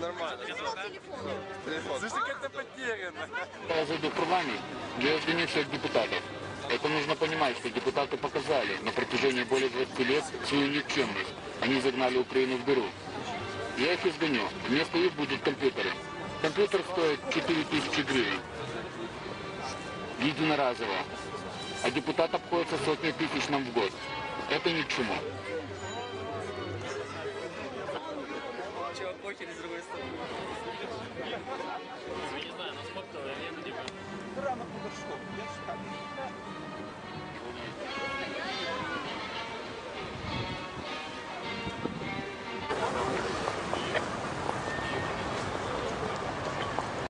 Нормально. Телефон. Слушай, как это потеряно. Я зайду в парламент для обвинения всех депутатов. Это нужно понимать, что депутаты показали на протяжении более 20 лет свою никчемность. Они загнали Украину в дыру. Я их изгоню. Вместо их будут компьютеры. Компьютер стоит 4000 гривен. Единоразово. А депутат обходится сотни тысяч нам в год. Это ни к чему. покер с другой стороны. Ну, не знаю, насколько я